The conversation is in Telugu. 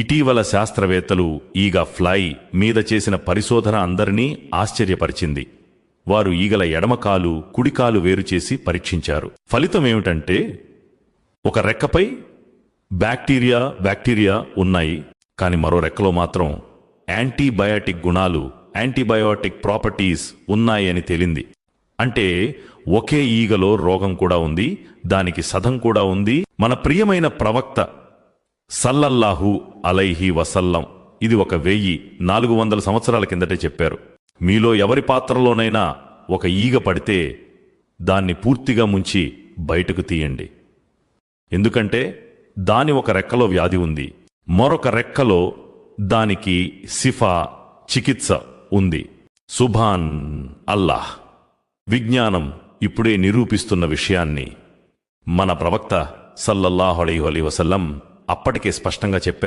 ఇటీవల శాస్త్రవేత్తలు ఈగ ఫ్లై మీద చేసిన పరిశోధన అందరినీ ఆశ్చర్యపరిచింది. వారు ఈగల ఎడమకాలు కుడికాలు వేరు చేసి పరీక్షించారు. ఫలితం ఏమిటంటే ఒక రెక్కపై బ్యాక్టీరియా బ్యాక్టీరియా ఉన్నాయి. కానీ మరో రెక్కలో మాత్రం యాంటీబయాటిక్ గుణాలు యాంటీబయాటిక్ ప్రాపర్టీస్ ఉన్నాయని తేలింది. అంటే ఒకే ఈగలో రోగం కూడా ఉంది దానికి సధం కూడా ఉంది. మన ప్రియమైన ప్రవక్త సల్లల్లాహు అలైహి వసల్లం. ఇది ఒక వెయ్యి నాలుగు వందల సంవత్సరాల కిందటే చెప్పారు. మీలో ఎవరి పాత్రలోనైనా ఒక ఈగ పడితే దాన్ని పూర్తిగా ముంచి బయటకు తీయండి. ఎందుకంటే దాని ఒక రెక్కలో వ్యాధి ఉంది. మరొక రెక్కలో దానికి సిఫా చికిత్స ఉంది. సుభాన్ అల్లాహ్. విజ్ఞానం ఇప్పుడే నిరూపిస్తున్న విషయాన్ని మన ప్రవక్త సల్లల్లాహు అలీ వసల్లం అప్పటికే స్పష్టంగా చెప్పారు.